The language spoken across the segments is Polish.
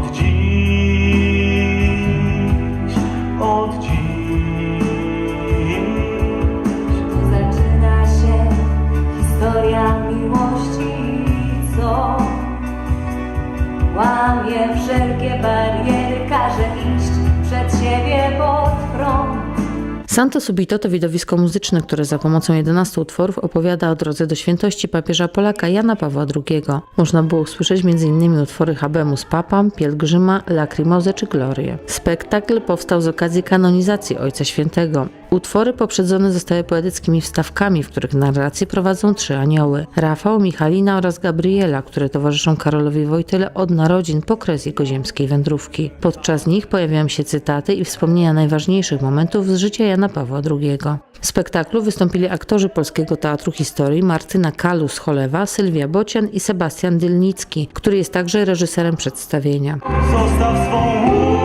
Od dziś, od dziś. Zaczyna się historia miłości, co łamie wszelkie bariery, Santo Subito to widowisko muzyczne, które za pomocą 11 utworów opowiada o drodze do świętości papieża Polaka Jana Pawła II. Można było usłyszeć m.in. utwory Habemus Papam, Pielgrzyma, Lacrimose czy Glorie. Spektakl powstał z okazji kanonizacji Ojca Świętego. Utwory poprzedzone zostały poetyckimi wstawkami, w których narrację prowadzą trzy anioły. Rafał, Michalina oraz Gabriela, które towarzyszą Karolowi Wojtyle od narodzin po kres jego ziemskiej wędrówki. Podczas nich pojawiają się cytaty i wspomnienia najważniejszych momentów z życia Jana Pawła II. W spektaklu wystąpili aktorzy Polskiego Teatru Historii Martyna Kalus-Cholewa, Sylwia Bocian i Sebastian Dylnicki, który jest także reżyserem przedstawienia. Zostaw swą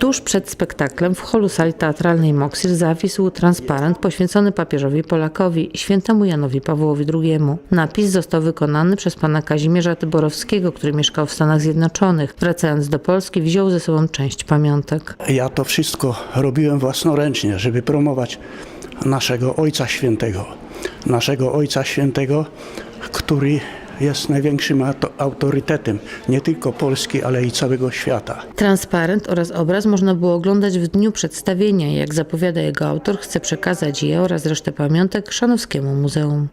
Tuż przed spektaklem w holu sali teatralnej Moksir zawisł transparent poświęcony papieżowi Polakowi, świętemu Janowi Pawłowi II. Napis został wykonany przez pana Kazimierza Tyborowskiego, który mieszkał w Stanach Zjednoczonych. Wracając do Polski wziął ze sobą część pamiątek. Ja to wszystko robiłem własnoręcznie, żeby promować naszego Ojca Świętego. Naszego Ojca Świętego, który jest największym auto- autorytetem nie tylko Polski, ale i całego świata. Transparent oraz obraz można było oglądać w dniu przedstawienia. Jak zapowiada jego autor, chce przekazać je oraz resztę pamiątek Szanowskiemu Muzeum.